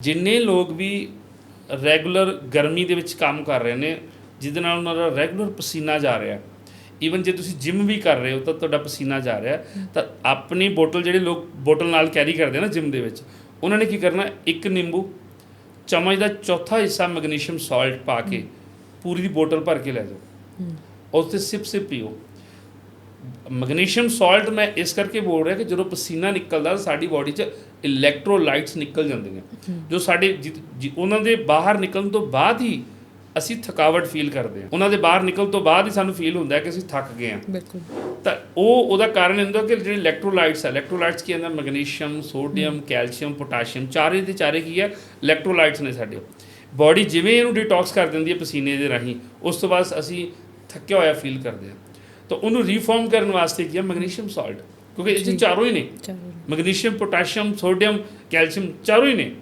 ਜਿੰਨੇ ਲੋਕ ਵੀ ਰੈਗੂਲਰ ਗਰਮੀ ਦੇ ਵਿੱਚ ਕੰਮ ਕਰ ਰਹੇ ਨੇ ਜਿਹਦੇ ਨਾਲ ਉਹਨਾਂ ਦਾ ਰੈਗੂਲਰ ਪਸੀਨਾ ਜਾ ਰਿਹਾ ਈਵਨ ਜੇ ਤੁਸੀਂ ਜਿਮ ਵੀ ਕਰ ਰਹੇ ਹੋ ਤਾਂ ਤੁਹਾਡਾ ਪਸੀਨਾ ਜਾ ਰਿਹਾ ਤਾਂ ਆਪਣੀ ਬੋਟਲ ਜਿਹੜੇ ਲੋਕ ਬੋਟਲ ਨਾਲ ਕੈਰੀ ਕਰਦੇ ਆ ਨਾ ਜਿਮ ਦੇ ਵਿੱਚ ਉਹਨਾਂ ਨੇ ਕੀ ਕਰਨਾ ਇੱਕ ਨਿੰਬੂ ਚਮਚ ਦਾ ਚੌਥਾ ਹਿੱਸਾ ਮੈਗਨੀਸ਼ੀਅਮ ਸਾਲਟ ਪਾ ਕੇ ਪੂਰੀ ਦੀ ਬੋਟਲ ਭਰ ਕੇ ਲੈ ਜਾਓ ਉਸ ਤੇ ਸਿਪ ਸਿਪ ਪੀਓ। ਮੈਗਨੀਸ਼ੀਅਮ ਸਾਲਟ ਮੈਂ ਇਸ ਕਰਕੇ ਬੋਲ ਰਿਹਾ ਕਿ ਜਦੋਂ ਪਸੀਨਾ ਨਿਕਲਦਾ ਸਾਡੀ ਬਾਡੀ 'ਚ ਇਲੈਕਟ੍ਰੋਲਾਈਟਸ ਨਿਕਲ ਜਾਂਦੀਆਂ। ਜੋ ਸਾਡੇ ਜਿ- ਜਿ- ਉਹਨਾਂ ਦੇ ਬਾਹਰ ਨਿਕਲਣ ਤੋਂ ਬਾਅਦ ਹੀ ਅਸੀਂ ਥਕਾਵਟ ਫੀਲ ਕਰਦੇ ਹਾਂ। ਉਹਨਾਂ ਦੇ ਬਾਹਰ ਨਿਕਲਣ ਤੋਂ ਬਾਅਦ ਹੀ ਸਾਨੂੰ ਫੀਲ ਹੁੰਦਾ ਹੈ ਕਿ ਅਸੀਂ ਥੱਕ ਗਏ ਹਾਂ। ਬਿਲਕੁਲ। ਤਾਂ ਉਹ ਉਹਦਾ ਕਾਰਨ ਹੁੰਦਾ ਕਿ ਜਿਹੜੇ ਇਲੈਕਟ੍ਰੋਲਾਈਟਸ ਹੈ ਇਲੈਕਟ੍ਰੋਲਾਈਟਸ ਕੀ ਹੁੰਦਾ ਮੈਗਨੀਸ਼ੀਅਮ ਸੋਡੀਅਮ ਕੈਲਸ਼ੀਅਮ ਪੋਟਾਸ਼ੀਅਮ ਚਾਰੇ ਦੇ ਚਾਰੇ ਕੀ ਹੈ ਇਲੈਕਟ੍ਰੋਲਾਈਟਸ ਨੇ ਸਾਡੇ। ਬਾਡੀ ਜਿਵੇਂ ਇਹਨੂੰ ਡਿਟੌਕਸ ਕਰ ਦਿੰਦੀ ਹੈ ਪਸੀਨੇ ਦੇ ਰਾਹੀਂ ਉਸ ਤੋਂ ਬਾਅਦ ਅਸੀਂ ਥੱਕਿਆ ਹੋਇਆ ਫੀਲ ਕਰਦੇ ਹਾਂ। ਤਾਂ ਉਹਨੂੰ ਰੀਫਾਰਮ ਕਰਨ ਵਾਸਤੇ ਕੀ ਹੈ ਮੈਗਨੀਸ਼ੀਅਮ ਸਾਲਟ ਕਿਉਂਕਿ ਇਹ। ਚਾਰੋਂ ਹੀ ਨੇ। ਮੈਗਨੀਸ਼ੀਅਮ ਪੋਟਾਸ਼ੀਅਮ ਸੋਡੀਅਮ ਕੈਲਸ਼ੀਅਮ ਚਾਰੋਂ ਹੀ ਨੇ।